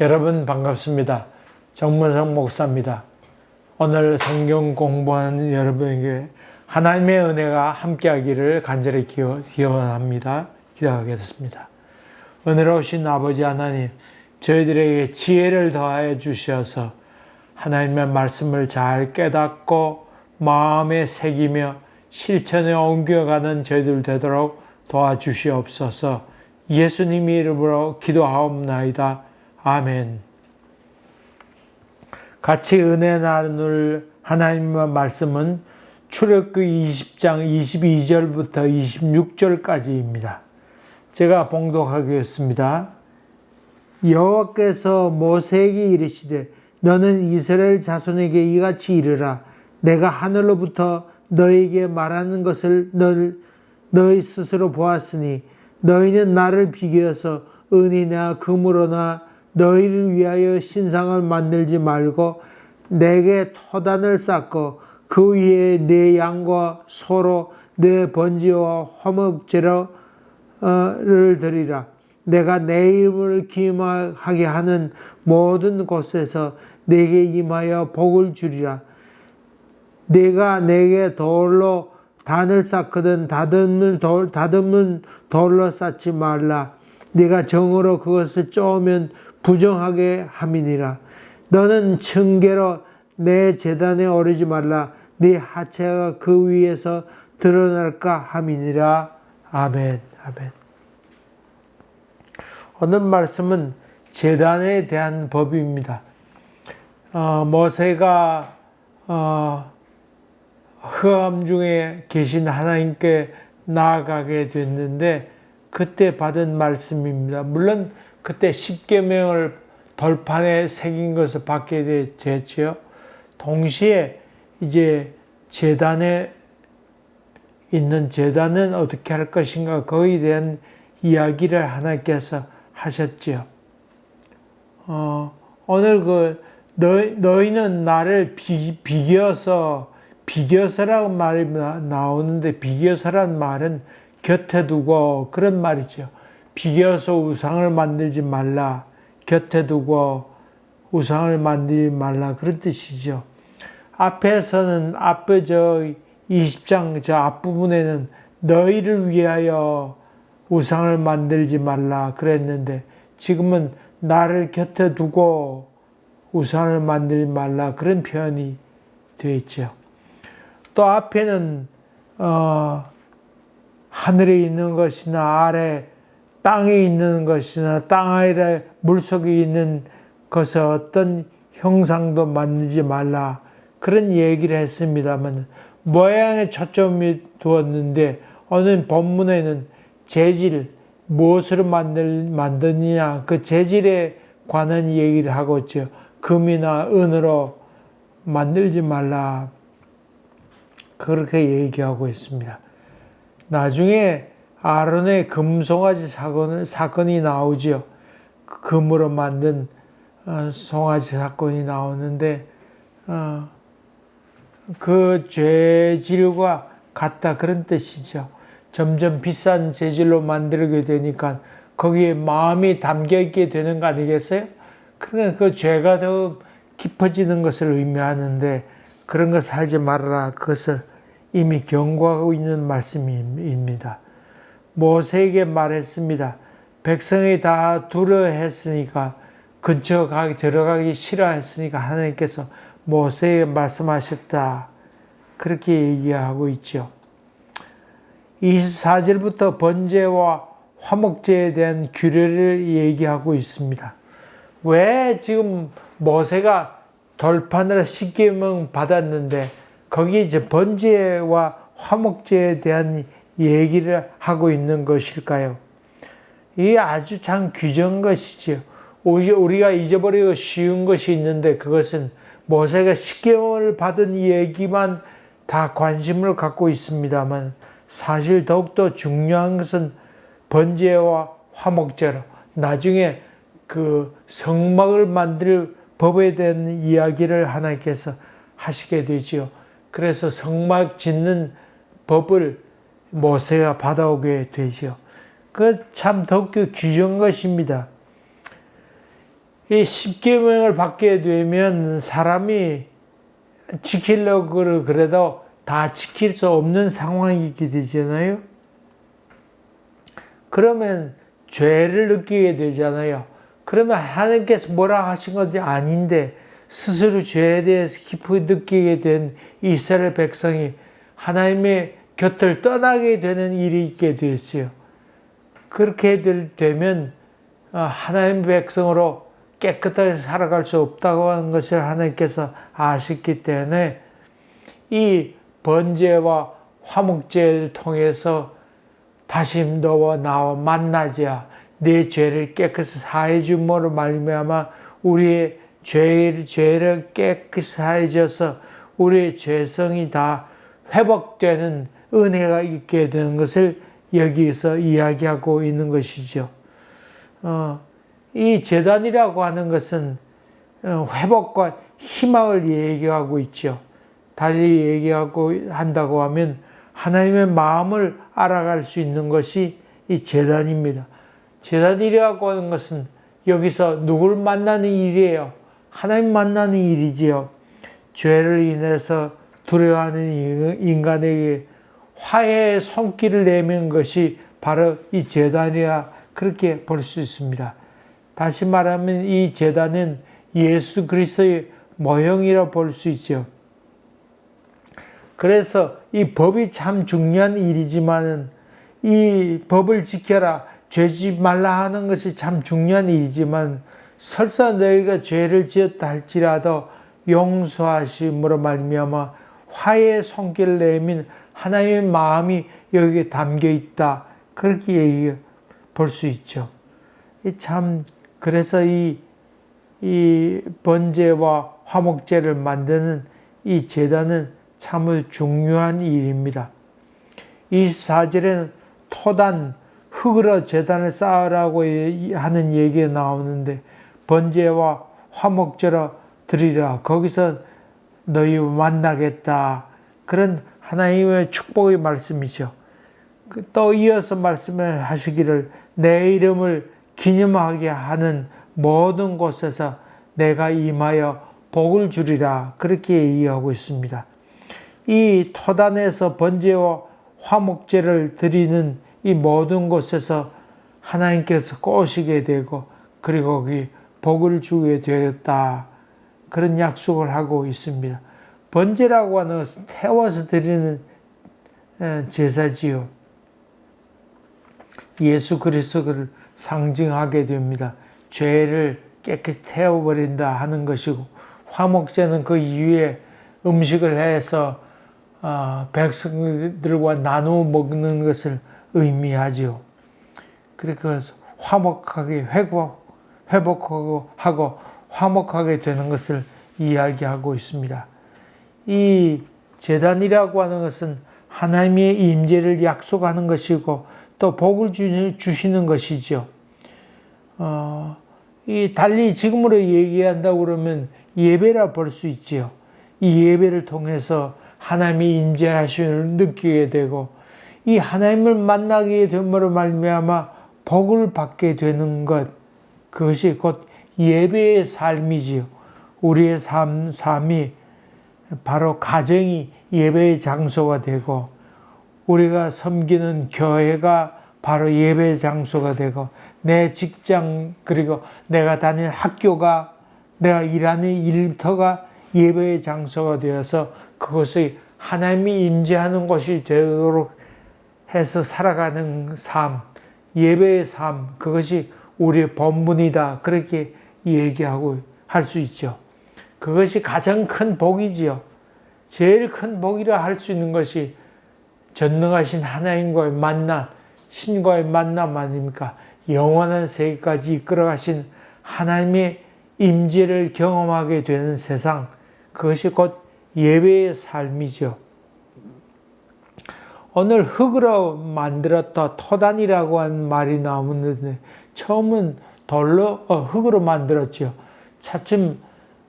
여러분 반갑습니다. 정문성 목사입니다. 오늘 성경 공부하는 여러분에게 하나님의 은혜가 함께하기를 간절히 기원- 기원합니다. 기도하겠습니다. 은혜로우신 아버지 하나님, 저희들에게 지혜를 더하여 주셔서 하나님의 말씀을 잘 깨닫고 마음에 새기며 실천에 옮겨가는 저희들 되도록 도와주시옵소서 예수님의 이름으로 기도하옵나이다. 아멘. 같이 은혜 나눌 하나님의 말씀은 출애굽기 20장 22절부터 26절까지입니다. 제가 봉독하겠습니다. 여호와께서 모세에게 이르시되 너는 이스라엘 자손에게 이같이 이르라 내가 하늘로부터 너에게 말하는 것을 너, 너희 스스로 보았으니 너희는 나를 비교해서 은이나 금으로나 너희를 위하여 신상을 만들지 말고 내게 토단을 쌓고 그 위에 내 양과 소로 내 번지와 화목제로 를 드리라. 내가 내 이름을 기임하게 하는 모든 곳에서 내게 임하여 복을 주리라. 내가 내게 돌로 단을 쌓거든 다듬는 돌 다듬는 돌로 쌓지 말라. 네가 정으로 그것을 쪼으면 부정하게 함이니라. 너는 층계로 내 재단에 오르지 말라. 네 하체가 그 위에서 드러날까 함이니라. 아멘. 아멘. 오늘 말씀은 재단에 대한 법입니다. 어, 모세가 어, 흑암 중에 계신 하나님께 나아가게 됐는데 그때 받은 말씀입니다. 물론 그때 십계명을 돌판에 새긴 것을 받게 됐지요. 동시에 이제 재단에 있는 재단은 어떻게 할 것인가 거기에 대한 이야기를 하나님께서 하셨지요. 어, 오늘 그 너, 너희는 나를 비, 비겨서 비겨서라고 말이 나- 나오는데 비겨서란 말은 곁에 두고 그런 말이죠. 비겨서 우상을 만들지 말라. 곁에 두고 우상을 만들지 말라. 그런 뜻이죠. 앞에서는 앞에 저 20장 저 앞부분에는 너희를 위하여 우상을 만들지 말라 그랬는데 지금은 나를 곁에 두고 우상을 만들지 말라 그런 표현이 되어 있죠. 또 앞에는 어, 하늘에 있는 것이나 아래 땅에 있는 것이나 땅 아래 물속에 있는 것을 어떤 형상도 만들지 말라. 그런 얘기를 했습니다만 모양에 초점이 두었는데 오늘 본문에는 재질 무엇으로 만들 만드느냐 그 재질에 관한 얘기를 하고 있죠. 금이나 은으로 만들지 말라. 그렇게 얘기하고 있습니다. 나중에 아론의 금송아지 사건을, 사건이 나오죠. 금으로 만든 어, 송아지 사건이 나오는데 어, 그 죄질과 같다 그런 뜻이죠. 점점 비싼 재질로 만들게 되니까 거기에 마음이 담겨 있게 되는 거 아니겠어요? 그러니까 그 죄가 더 깊어지는 것을 의미하는데 그런 것 살지 말아라. 그것을 이미 경고하고 있는 말씀입니다. 모세에게 말했습니다. 백성이 다 두려워했으니까 근처 가기 들어가기 싫어했으니까 하나님께서 모세에게 말씀하셨다. 그렇게 얘기하고 있죠. 24절부터 번제와 화목제에 대한 규례를 얘기하고 있습니다. 왜 지금 모세가 돌판으로 십계명 받았는데 거기 이제 번제와 화목제에 대한 얘기를 하고 있는 것일까요? 이게 아주 참 귀전 것이지요. 우리가 잊어버리고 쉬운 것이 있는데 그것은 모세가 십계명을 받은 얘기만 다 관심을 갖고 있습니다만 사실 더욱더 중요한 것은 번제와 화목제로 나중에 그 성막을 만들 법에 대한 이야기를 하나님께서 하시게 되지요. 그래서 성막 짓는 법을 모세가 받아오게 되지요. 그 참 더욱더 귀한 것입니다. 이 십계명을 받게 되면 사람이 지키려고 그래도 다 지킬 수 없는 상황이게 되잖아요. 그러면 죄를 느끼게 되잖아요. 그러면 하나님께서 뭐라 하신 것이 아닌데 스스로 죄에 대해서 깊이 느끼게 된 이스라엘 백성이 하나님의 곁을 떠나게 되는 일이 있게 되었어요. 그렇게 되면 어, 하나님 백성으로 깨끗하게 살아갈 수 없다고 하는 것을 하나님께서 아셨기 때문에 이 번제와 화목제를 통해서 다시 너와 나와 만나자 내 죄를 깨끗이 사해 줌으로 말미암아 우리의 죄, 죄를 깨끗이 사해져서 우리의 죄성이 다 회복되는 은혜가 있게 되는 것을 여기서 이야기하고 있는 것이죠. 어, 이 재단이라고 하는 것은 어, 회복과 희망을 얘기하고 있죠. 다시 얘기하고 한다고 하면 하나님의 마음을 알아갈 수 있는 것이 이 재단입니다. 재단이라고 하는 것은 여기서 누굴 만나는 일이에요. 하나님 만나는 일이지요. 죄를 인해서 두려워하는 인간에게 화해의 손길을 내민 것이 바로 이 재단이라 그렇게 볼 수 있습니다. 다시 말하면 이 재단은 예수 그리스도의 모형이라 볼 수 있죠. 그래서 이 법이 참 중요한 일이지만은 이 법을 지켜라, 죄지 말라 하는 것이 참 중요한 일이지만 설사 너희가 죄를 지었다 할지라도 용서하심으로 말미암아 화해의 손길을 내민 하나님의 마음이 여기에 담겨 있다. 그렇게 얘기 볼수 있죠. 참 그래서 이, 이 번제와 화목제를 만드는 이 제단은 참을 중요한 일입니다. 이 사절에는 토단 흙으로 제단을 쌓으라고 하는 얘기가 나오는데 번제와 화목제로 드리라. 거기서 너희 만나겠다. 그런 하나님의 축복의 말씀이죠. 그또 이어서 말씀을 하시기를 내 이름을 기념하게 하는 모든 곳에서 내가 임하여 복을 주리라. 그렇게 얘기하고 있습니다. 이 토단에서 번제와 화목제를 드리는 이 모든 곳에서 하나님께서 꼬시게 되고 그리고 거기 복을 주게 되었다. 그런 약속을 하고 있습니다. 번제라고 하는 것은 태워서 드리는 제사지요. 예수 그리스도를 상징하게 됩니다. 죄를 깨끗이 태워버린다 하는 것이고 화목제는 그 이후에 음식을 해서 어, 백성들과 나누어 먹는 것을 의미하지요. 그러니까 화목하게 회복, 회복하고 하고 화목하게 되는 것을 이야기하고 있습니다. 이 재단이라고 하는 것은 하나님의 임재를 약속하는 것이고 또 복을 주시는 것이죠. 어, 이 달리 지금으로 얘기한다고 그러면 예배라 볼 수 있지요. 이 예배를 통해서 하나님의 임재하심을 느끼게 되고 이 하나님을 만나게 됨으로 말미암아 복을 받게 되는 것 그것이 곧 예배의 삶이지요. 우리의 삶, 삶이 바로 가정이 예배의 장소가 되고 우리가 섬기는 교회가 바로 예배 장소가 되고 내 직장 그리고 내가 다니는 학교가 내가 일하는 일터가 예배의 장소가 되어서 그것이 하나님이 임재하는 곳이 되도록 해서 살아가는 삶, 예배의 삶, 그것이 우리의 본분이다. 그렇게 얘기하고 할 수 있죠. 그것이 가장 큰 복이지요. 제일 큰 복이라 할 수 있는 것이 전능하신 하나님과의 만남, 신과의 만남 아닙니까? 영원한 세계까지 이끌어 가신 하나님의 임재를 경험하게 되는 세상, 그것이 곧 예배의 삶이죠. 오늘 흙으로 만들었다 토단이라고 한 말이 나오는데 처음은 돌로 어, 흙으로 만들었죠. 차츰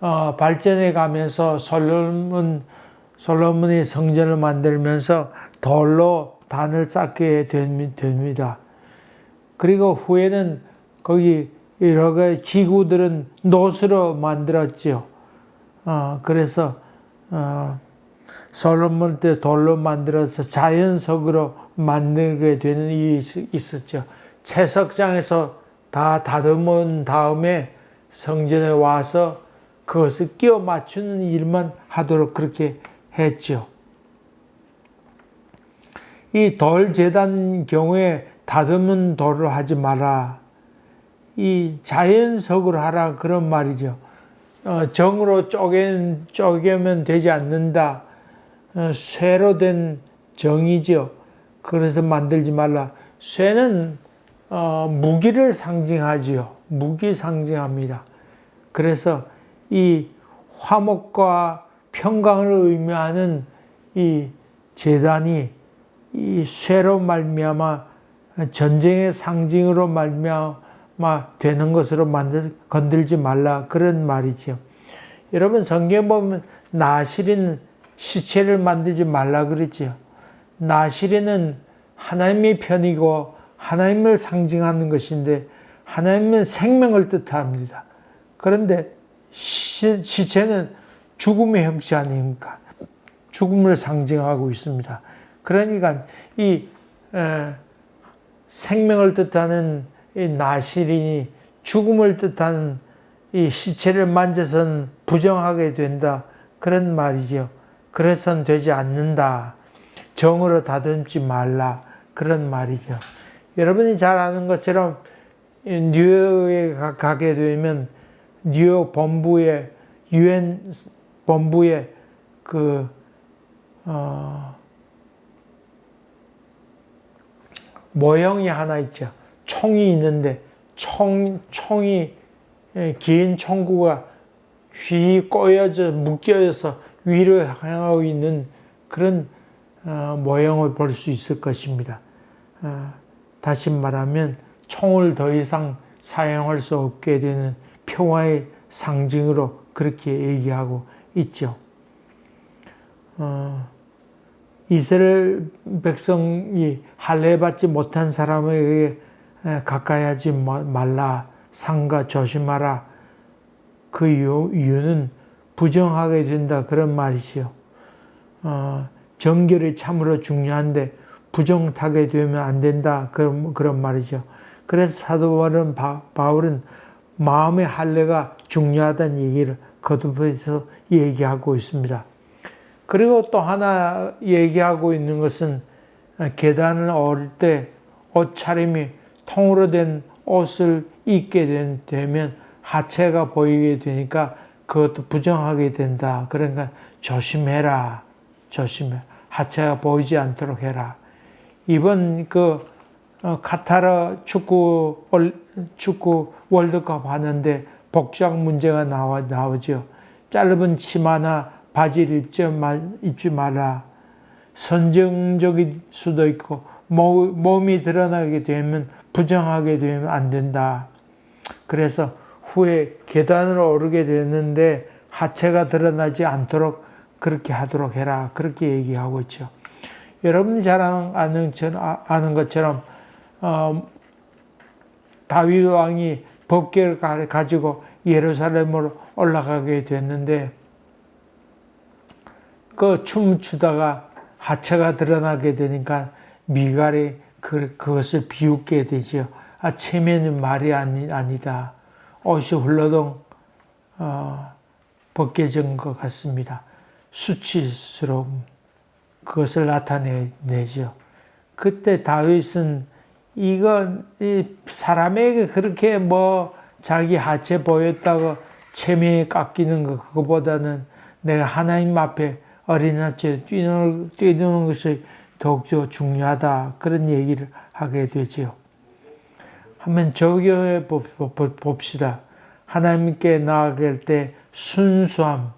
어, 발전해 가면서 솔로몬 솔로몬이 성전을 만들면서 돌로 단을 쌓게 됩니다. 그리고 후에는 거기 여러 가지 기구들은 노수로 만들었지요. 어, 그래서 어, 솔로몬 때 돌로 만들어서 자연석으로 만들게 되는 일이 있었죠. 채석장에서 다 다듬은 다음에 성전에 와서 그것을 끼워 맞추는 일만 하도록 그렇게 했죠. 이돌 재단 경우에 다듬은 돌을 하지 마라. 이 자연석으로 하라 그런 말이죠. 어, 정으로 쪼개, 쪼개면 되지 않는다. 어, 쇠로 된 정이죠. 그래서 만들지 말라. 쇠는 어, 무기를 상징하지요. 무기 상징합니다. 그래서 이 화목과 평강을 의미하는 이 재단이 이 쇠로 말미암아 전쟁의 상징으로 말미암아 되는 것으로 만들 건들지 말라 그런 말이지요. 여러분 성경 보면 나시린 시체를 만들지 말라 그랬지요. 나시린은 하나님의 편이고 하나님을 상징하는 것인데 하나님은 생명을 뜻합니다. 그런데 시, 체는 죽음의 형체 아닙니까? 죽음을 상징하고 있습니다. 그러니까 이 에, 생명을 뜻하는 이 나시린이 죽음을 뜻하는 이 시체를 만져선 부정하게 된다. 그런 말이죠. 그래선 되지 않는다. 정으로 다듬지 말라. 그런 말이죠. 여러분이 잘 아는 것처럼 뉴욕에 가게 되면 뉴욕 본부에 유엔 본부에 그 어, 모형이 하나 있죠. 총이 있는데 총 총이 예, 긴 총구가 휘 꼬여져 묶여서 위로 향하고 있는 그런 어, 모형을 볼 수 있을 것입니다. 어, 다시 말하면 총을 더 이상 사용할 수 없게 되는 평화의 상징으로 그렇게 얘기하고 있죠. 어, 이스라엘 백성이 할례받지 못한 사람에게 가까이 하지 말라, 상가 조심하라. 그 이유, 이유 는 부정하게 된다 그런 말이지요. 어, 정결이 참으로 중요한데 부정하게 되면 안 된다 그런 그런 말이죠. 그래서 사도 바울은, 바울은 마음의 할례가 중요하다는 얘기를 거듭해서 얘기하고 있습니다. 그리고 또 하나 얘기하고 있는 것은 계단을 오를 때 옷차림이 통으로 된 옷을 입게 되면 하체가 보이게 되니까 그것도 부정하게 된다. 그러니까 조심해라. 조심해. 하체가 보이지 않도록 해라. 이번 그 어, 카타르 축구 축구 월드컵 하는데 복장 문제가 나와 나오죠. 짧은 치마나 바지를 입지, 말, 입지 마라. 선정적일 수도 있고 몸이 드러나게 되면 부정하게 되면 안 된다. 그래서 후에 계단을 오르게 되는데 하체가 드러나지 않도록 그렇게 하도록 해라. 그렇게 얘기하고 있죠. 여러분이 잘 아는, 아는 것처럼 어, 다윗 왕이 법계를 가지고 예루살렘으로 올라가게 됐는데 그 춤추다가 하체가 드러나게 되니까 미갈이 그, 그것을 비웃게 되죠. 아, 체면은 말이 아니, 아니다. 옷이 훌러덩 어, 벗겨진 것 같습니다. 수치스러움 그것을 나타내죠. 그때 다윗은 이건 사람에게 그렇게 뭐 자기 하체 보였다고 체면이 깎이는 것 그거보다는 내가 하나님 앞에 어린아치 뛰는, 뛰는 것이 더욱더 중요하다 그런 얘기를 하게 되지요. 한번 적용해 봅시다. 하나님께 나아갈 때 순수함,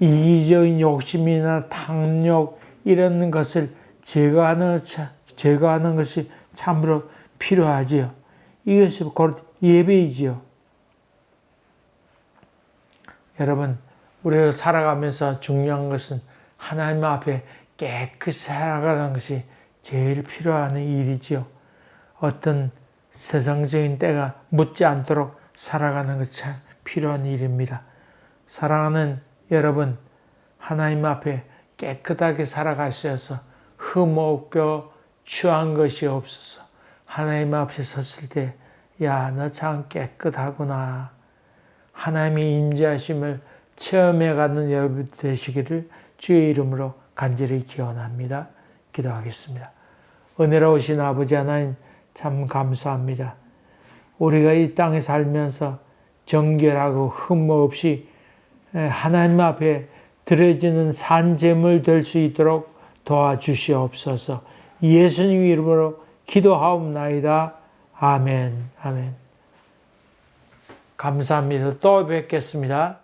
이기적인 욕심이나 탐욕 이런 것을 제거하는 제거하는 것이 참으로 필요하지요. 이것이 곧 예배이지요. 여러분, 우리가 살아가면서 중요한 것은 하나님 앞에 깨끗이 살아가는 것이 제일 필요한 일이지요. 어떤 세상적인 때가 묻지 않도록 살아가는 것참 필요한 일입니다. 사랑하는 여러분, 하나님 앞에 깨끗하게 살아가셔서 흠없고 추한 것이 없어서 하나님 앞에 섰을 때, 야, 너 참 깨끗하구나. 하나님의 임재하심을 체험해 가는 여러분 되시기를 주의 이름으로 간절히 기원합니다. 기도하겠습니다. 은혜로우신 아버지 하나님 참 감사합니다. 우리가 이 땅에 살면서 정결하고 흠 없이 하나님 앞에 드려지는 산재물 될 수 있도록 도와주시옵소서. 예수님 이름으로 기도하옵나이다. 아멘. 아멘. 감사합니다. 또 뵙겠습니다.